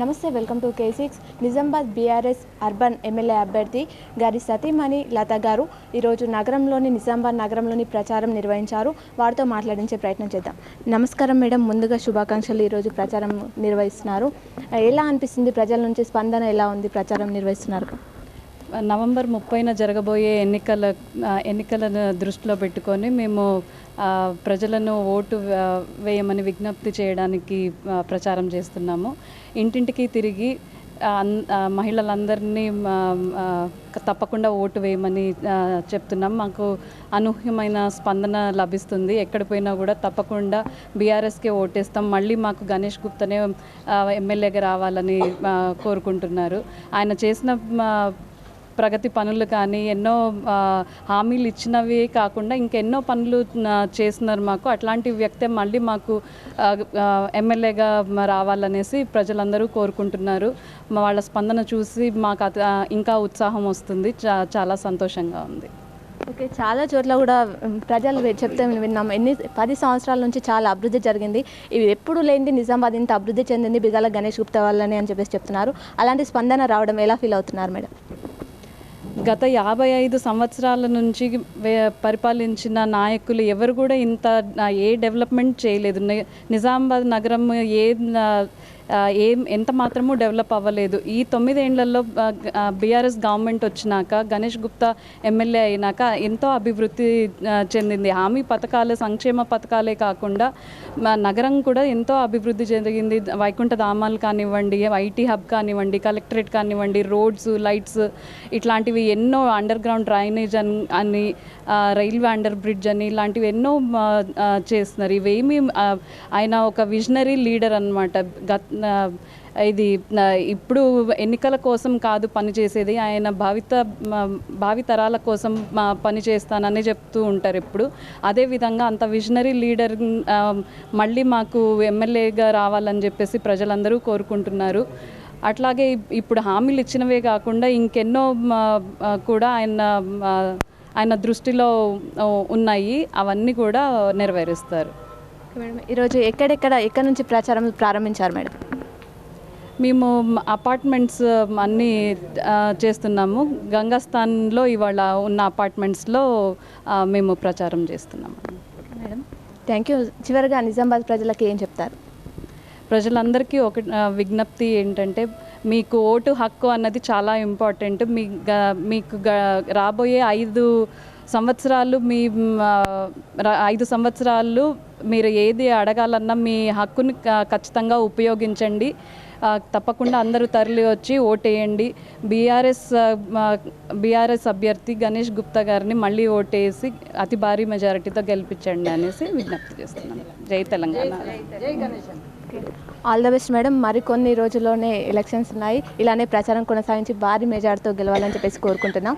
నమస్తే welcome to K six Nizamabad BRS urban MLA అభ్యర్థి గారి సతీమణి లత గారు ఈరోజు నగరంలోని నిజామాబాద్ నగరంలోని ప్రచారం నిర్వహించారు. వారితో మాట్లాడించే ప్రయత్నం చేద్దాం. నమస్కారం మేడం. ముందుగా శుభాకాంక్షలు ఈరోజు ప్రచారం నిర్వహిస్తున్నారు. ఎలా అనిపిస్తుంది? ప్రజల నుంచి స్పందన ఎలా ఉంది? ప్రచారం నిర్వహిస్తున్నారు. నవంబర్ ముప్పైన జరగబోయే ఎన్నికల ఎన్నికలను దృష్టిలో పెట్టుకొని మేము ప్రజలను ఓటు వేయమని విజ్ఞప్తి చేయడానికి ప్రచారం చేస్తున్నాము. ఇంటింటికి తిరిగి మహిళలందరినీ తప్పకుండా ఓటు వేయమని చెప్తున్నాం. మాకు అనూహ్యమైన స్పందన లభిస్తుంది. ఎక్కడ పోయినా కూడా తప్పకుండా బీఆర్ఎస్కే ఓటేస్తాం. మళ్ళీ మాకు గణేష్ గుప్తనే ఎమ్మెల్యేగా రావాలని కోరుకుంటున్నారు. ఆయన చేసిన ప్రగతి పనులు కానీ ఎన్నో హామీలు ఇచ్చినవి కాకుండా ఇంకెన్నో పనులు చేస్తున్నారు మాకు. అట్లాంటి వ్యక్తే మళ్ళీ మాకు ఎమ్మెల్యేగా రావాలనేసి ప్రజలందరూ కోరుకుంటున్నారు. వాళ్ళ స్పందన చూసి మాకు అత- ఇంకా ఉత్సాహం వస్తుంది. చాలా సంతోషంగా ఉంది. ఓకే చాలా చోట్ల కూడా ప్రజలు చెప్తే విన్నాం. ఎన్ని పది సంవత్సరాల నుంచి చాలా అభివృద్ధి జరిగింది. ఇవి ఎప్పుడు లేనిది నిజామాబాద్ ఇంత అభివృద్ధి చెందింది బిగాల గణేష్ గుప్తా వాళ్ళని అని చెప్పేసి చెప్తున్నారు. అలాంటి స్పందన రావడం ఎలా ఫీల్ అవుతున్నారు మేడం? గత యాభై ఐదు సంవత్సరాల నుంచి పరిపాలించిన నాయకులు ఎవరు కూడా ఇంత ఏ డెవలప్మెంట్ చేయలేదు. నిజామాబాద్ నగరం ఏ ఏం ఎంత మాత్రము డెవలప్ అవ్వలేదు. ఈ తొమ్మిదేండ్లలో బీఆర్ఎస్ గవర్నమెంట్ వచ్చినాక గణేష్ గుప్తా ఎమ్మెల్యే అయినాక ఎంతో అభివృద్ధి చెందింది. హామీ పథకాలు సంక్షేమ పథకాలే కాకుండా మా నగరం కూడా ఎంతో అభివృద్ధి జరిగింది. వైకుంఠ ధామాలు కానివ్వండి ఐటీ హబ్ కానివ్వండి కలెక్టరేట్ కానివ్వండి రోడ్స్ లైట్స్ ఇట్లాంటివి ఎన్నో అండర్ గ్రౌండ్ డ్రైనేజ్ అని అని రైల్వే అండర్ బ్రిడ్జ్ అని ఇలాంటివి ఎన్నో చేస్తున్నారు. ఇవేమి ఆయన ఒక విజనరీ లీడర్ అనమాట గత ఇది ఇప్పుడు ఎన్నికల కోసం కాదు పనిచేసేది ఆయన భావిత భావితరాల కోసం మా పని చేస్తానని చెప్తూ ఉంటారు ఎప్పుడు అదేవిధంగా అంత విజనరీ లీడర్ మళ్ళీ మాకు ఎమ్మెల్యేగా రావాలని చెప్పేసి ప్రజలందరూ కోరుకుంటున్నారు. అట్లాగే ఇప్పుడు హామీలు ఇచ్చినవే కాకుండా ఇంకెన్నో కూడా ఆయన ఆయన దృష్టిలో ఉన్నాయి. అవన్నీ కూడా నెరవేరుస్తారు. Okay madam. ఈరోజు ఎక్కడెక్కడ ఎక్కడి నుంచి ప్రచారం ప్రారంభించారు మేడం? మేము అపార్ట్మెంట్స్ అన్నీ చేస్తున్నాము. గంగాస్థాన్లో ఇవాళ ఉన్న అపార్ట్మెంట్స్లో మేము ప్రచారం చేస్తున్నాము. Madam thank you. చివరిగా నిజామాబాద్ ప్రజలకు ఏం చెప్తారు? ప్రజలందరికీ ఒక విజ్ఞప్తి ఏంటంటే మీకు ఓటు హక్కు అన్నది చాలా ఇంపార్టెంట్. మీ మీకు రాబోయే ఐదు సంవత్సరాలు మీ ఐదు సంవత్సరాలు మీరు ఏది అడగాలన్నా మీ హక్కుని ఖచ్చితంగా ఉపయోగించండి. తప్పకుండా అందరూ తరలి వచ్చి ఓటేయండి. బీఆర్ఎస్ బీఆర్ఎస్ అభ్యర్థి గణేష్ గుప్తా గారిని మళ్ళీ ఓటేసి అతి భారీ మెజారిటీతో గెలిపించండి అనేసి విజ్ఞప్తి చేస్తున్నాను. జై Telangana. All the best madam మరికొన్ని రోజుల్లోనే ఎలక్షన్స్ ఉన్నాయి. ఇలానే ప్రచారం కొనసాగించి భారీ మెజార్టీతో గెలవాలని చెప్పేసి కోరుకుంటున్నాం.